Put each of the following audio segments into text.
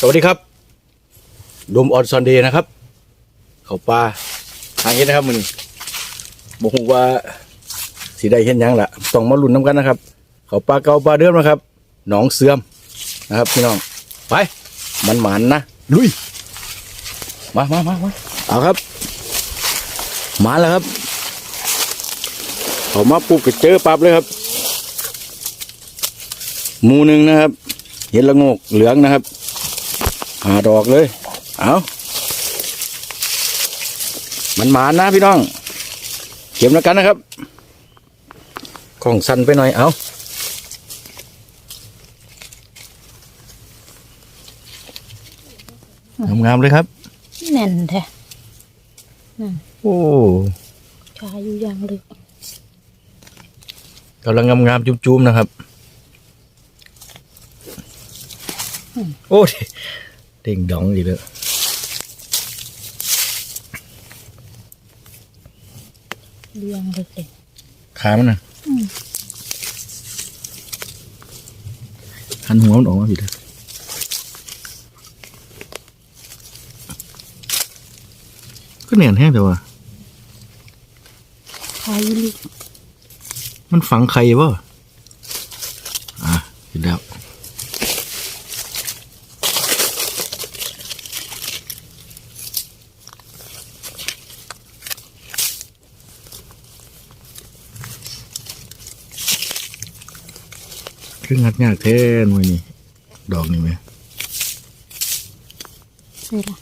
สวัสดีครับดมออนซอนเดย์นะครับ เขาปลาทางเฮ็ดนะครับมือนี้บอกว่าสีได้เห็นยังล่ะต้องมาลุ้นน้ำกันนะครับ เขาปลาเก่าปลาเดิมนะครับ หนองเสื่อมนะครับพี่น้อง ไป มันหมันนะ ลุย มามามามาเอาครับมาแล้วครับเขามาปุ๊บก็เจอปั๊บเลยครับหมูหนึ่งนะครับ เห็นละงกเหลืองนะครับ หาดอกเลย เอามันหมานนะพี่น้อง เก็บแล้วกันนะครับของสั้นไปหน่อย เอางามๆเลยครับ แน่นแท้โอ้ชาอยู่อย่างลึกกำลังงามๆจุ้มๆนะครับ โอ้ย เด้งดองอีกแล้วอยู่อย่างลึกเลยขามันนะอืมหันหัวมันออกมาผิดเลยก็เหนียนแห้งแต่ว่าชาอยู่ลึกมันฝังไข่ป่ะอะเห็นแล้ว คืองัดยากแท้หน่วยนี่ดอกนี่ไหมใช่ละ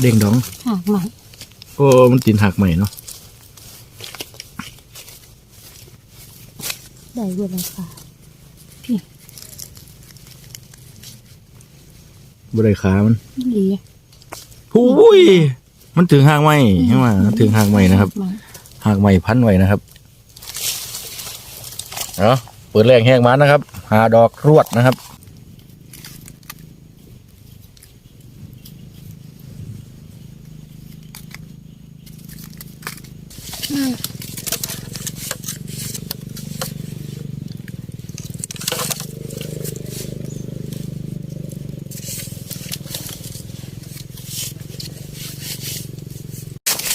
เด้งดองหากใหม่โอ้มันตินหักใหม่เนาะได้เวลาค่ะบริขามันดี หูย มันถึงหางใหม่ใช่ไหมมันถึงหางใหม่นะครับใหม่ หากใหม่พันไว้นะครับเอาเปิดแรงแห้งมานะครับ หาดอกรวดนะครับ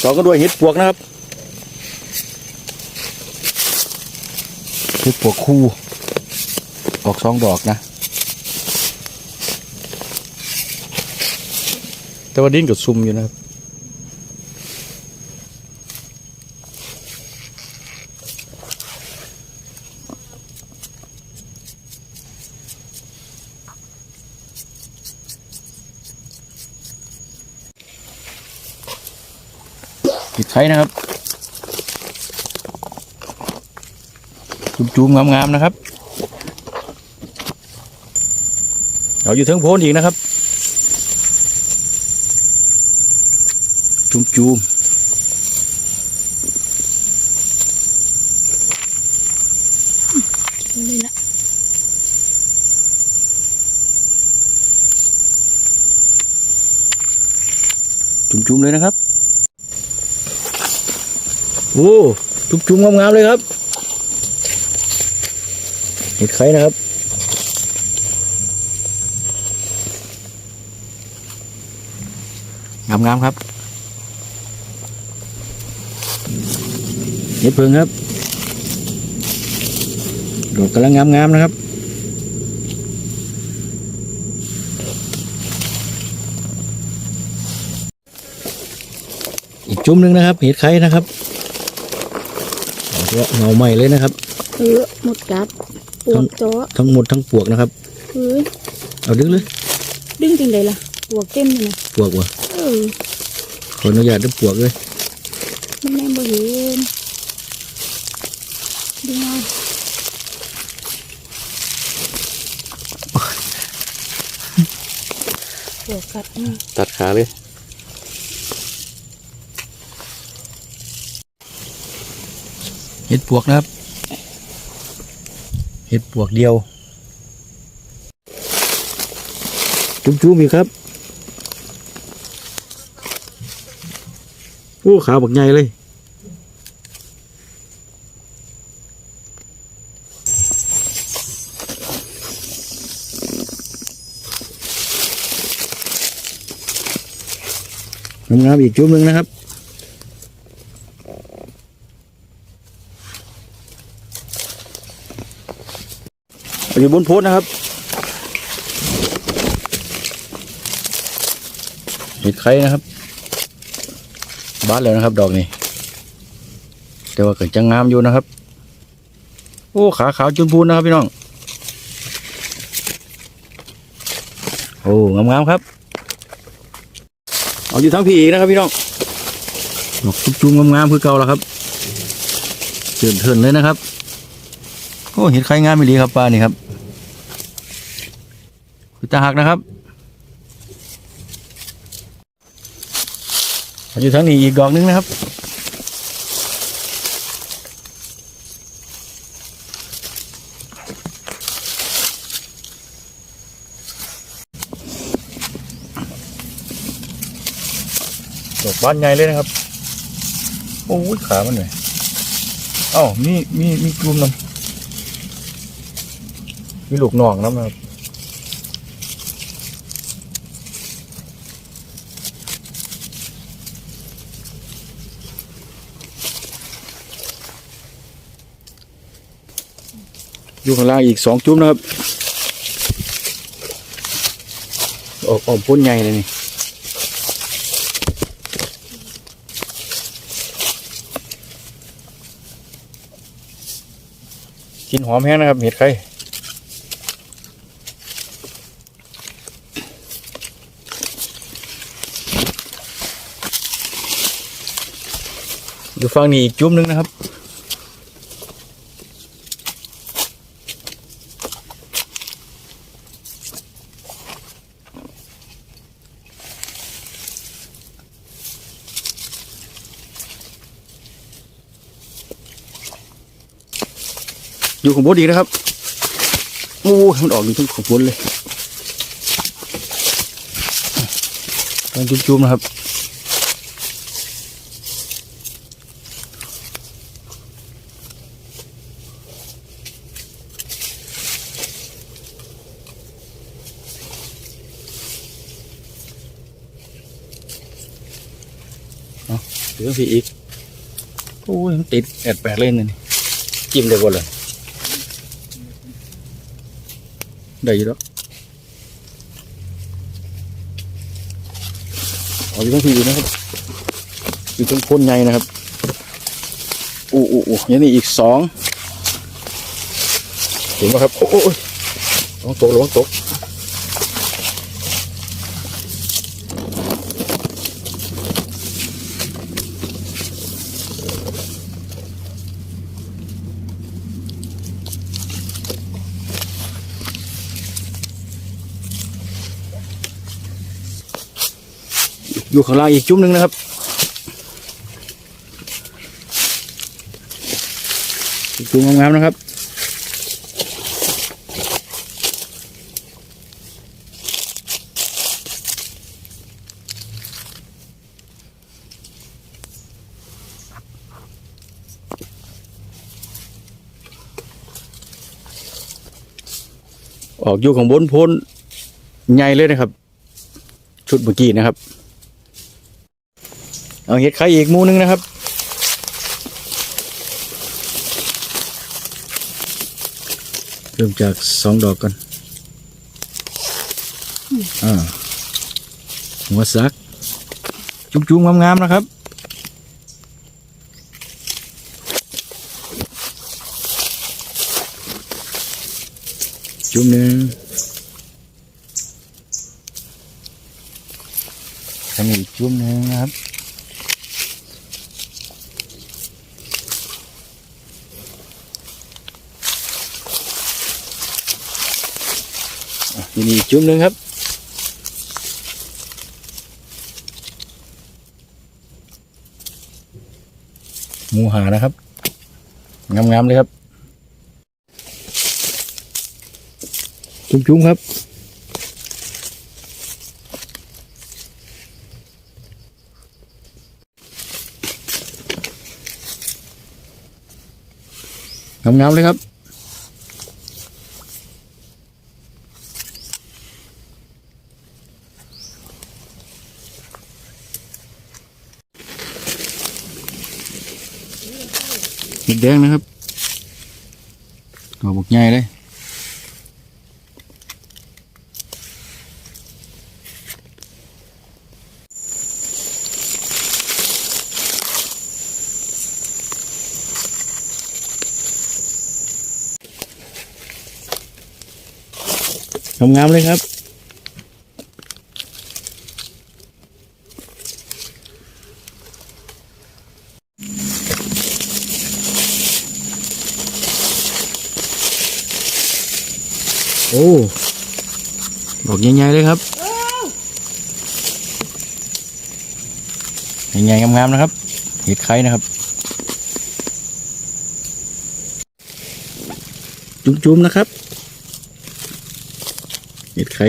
ต่อกันด้วยเห็ดปวกนะครับ เห็ดปวคู่ ออกสองดอกนะ แต่ว่าดิ้นกับซุ่มอยู่นะครับปิดไข่นะครับ จุ่มๆงามๆนะครับเอาอยู่เทั้งโพนอีกนะครับ จุ่มเลยละๆจุ่มๆเลยนะครับ โอ้ จุ่มๆงามๆเลยครับ เห็ดไข่นะครับ งามๆครับ เห็ดเพิงครับดอกกำลังงามๆนะครับอีกจุ่มหนึ่งนะครับเห็ดไข่นะครับเอาเถอะเงาใหม่เลยนะครับเออหมดกัด ปวกจ้อทั้งหมดทั้งปวกนะครับเฮ้ยเอาดึงเลยดึงจริงเลยล่ะปวกเต็มเลยนะปวกวะเออขออนุญาตดึงปวกเลยมันแน่บ่เห็นดึงเอาปวกกัดอืมตัดขาเลยเห็ดปวกนะครับ เห็ดปวกเดียว จุ๊บจุ๊บอีครับโอ้ขาบักใหญ่เลยงามๆอีกจุ๊บหนึ่งนะครับ อยู่บนโพสนะครับเห็ดไข่นะครับ บ้านแล้วนะครับ ดอกนี้แต่ว่าเกิดจะงามอยู่นะครับ โอ้ขาขาวจุนพูนนะครับพี่น้อง โอ้งามๆครับ เอาอยู่ทั้งพี่อีกนะครับพี่น้องดอกจุ่มๆงามๆคือเก่าแล้วครับเชิญเทินเลยนะครับ โอ้เห็ดไข่งามไม่ดีครับปลานี่ครับ คือตาหักนะครับอยู่ทางนี้อีกดอกหนึงนะครับดอกบ้านใหญ่เลยนะครับ โอ้ยขามันหน่อยเอ้ามีมีมีกลุ่มน้ำมีลูกหนองน้ำนะครับ อยู่ข้างล่างอีกสองจุ้มนะครับ ออกออกพ้นใหญ่เลยนี่กินหอมแห้งนะครับเห็ดไข่อยู่ฝั่งนี้อีกจุ้มนึงนะครับ ของบดอีกนะครับโอ้มันออกอยู่ทั้งของบนเลยต้องจุ่มๆนะครับเอาเดี๋ยวพี่อีกโอ้ยมันติดแอดแปดเล่นเลยนี่จิ้มได้บ่เลย ได้อยู่แล้วเอาอยู่ทั้งทีนะครับอยู่ทั้งพ่นใหญ่นะครับอู้อู้อู้ยังนี่อีกสองเห็นไหมครับ โอ้ยต้องตกระวังตก อยู่ข้างล่างอีกจุ่มหนึ่งนะครับอีกจุ่มงามๆนะครับออกอยู่ข้างบนพ้นใหญ่เลยนะครับ ชุดเมื่อกี้นะครับ เอาเห็ดไข่อีกมูนึงนะครับเริ่มจากสองดอกก่อนอ่าหัวซัก จุ้มๆงามๆนะครับจุ่มหนึ่งอันนี้อีกจุ่มหนึ่งนะครับีนี้อีกจุ่มหนึ่งครับหมูหานะครับ งามๆเลยครับ จุ่มๆครับงามๆเลยครับ อ เห็ด แดงนะครับดอกบกใหญ่เลยงามๆเลยครับ โอ้ดอกใหญ่ๆเลยครับใหญ่ๆงามๆนะครับเห็ดไข่นะครับ จุ้มๆนะครับเห็ดไข่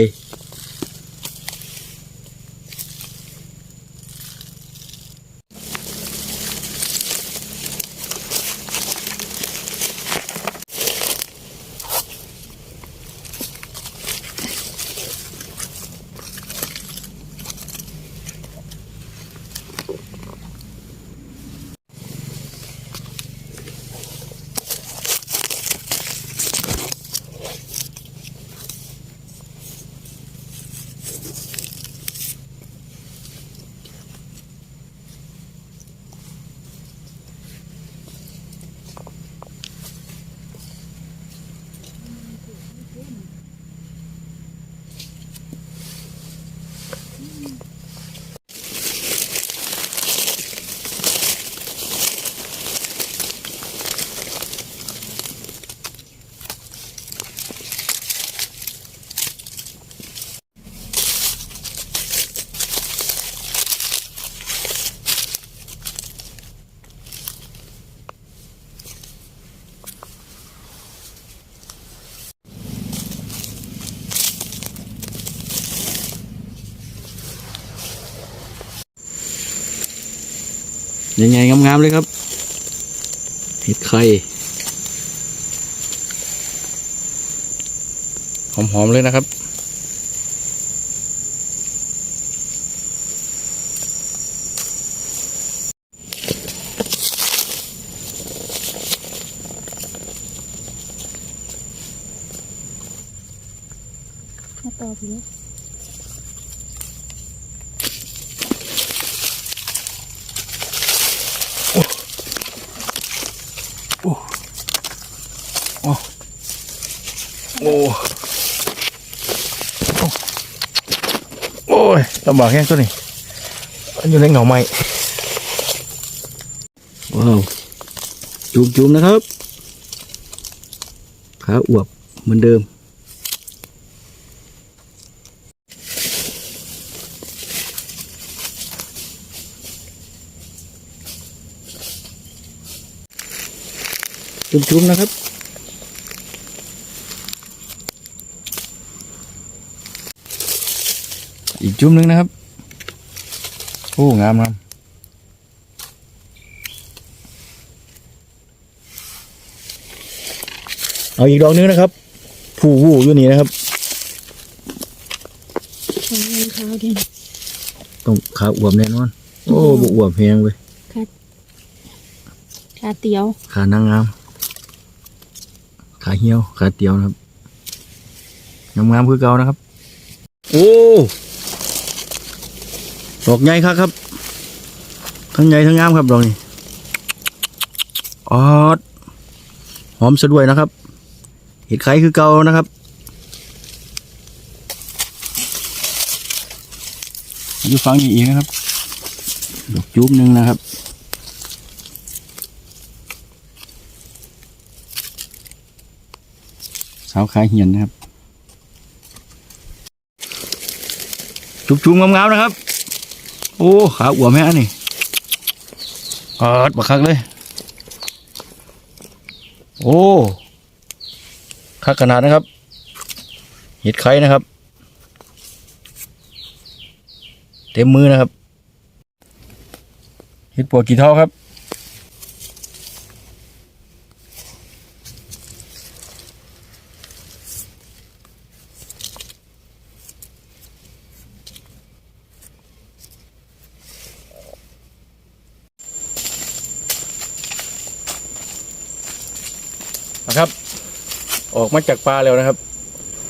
ใหญ่ๆงามๆเลยครับ เห็ดไข่หอมๆเลยนะครับ มาต่อพี่ ลำบากแค่ตัวนี้มันอยู่ในเหงาไม้ว้าวจุ่มๆนะครับขาอวบเหมือนเดิมจุ่มๆนะครับ อีก จุ่มหนึงนะครับ โอ้งามงามเอาอีกดอกหนึงนะครับ ผู้วูอยู่นี่นะครับขาวยังขาวเด่นต้องขาอวบแน่นอน โอ้บอวบแพงเว้ยขาเตียว ขานางงาม ขาเหี่ยว ขาเตียวนะครับงามงามๆคือเก่านะครับ โอ้ ดอกใหญ่ครับครับ ทั้งใหญ่ทั้งงามครับดอกนี้ออดหอมสะด้วยนะครับ เห็ดไข่คือเก่านะครับอยู่ฟังอีกนะครับ ดอกจุ๊บหนึ่งนะครับสาวขายเหียนนะครับ จุ๊บๆงามๆนะครับ โอ้ ขาอวบแม่นี่กอดบักคักเลย โอ้คักขนาดนะครับเห็ดไข่นะครับ เต็มมือนะครับเห็ดปวดกี่เท่าครับ ครับ ออกมาจากปลาแล้วนะครับ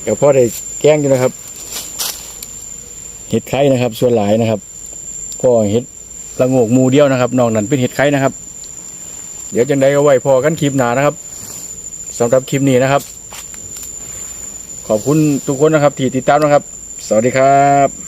เดี๋ยวพ่อได้แกล้งอยู่นะครับ เห็ดไข่นะครับ ส่วนหลายนะครับพ่อเห็ดละโงกมูเดียวนะครับนอกนั้นเป็นเห็ดไข่นะครับ เดี๋ยวจังใดก็ไว้พอกันคลิปหนานะครับสำหรับคลิปนี้นะครับ ขอบคุณทุกคนนะครับที่ติดตามนะครับ สวัสดีครับ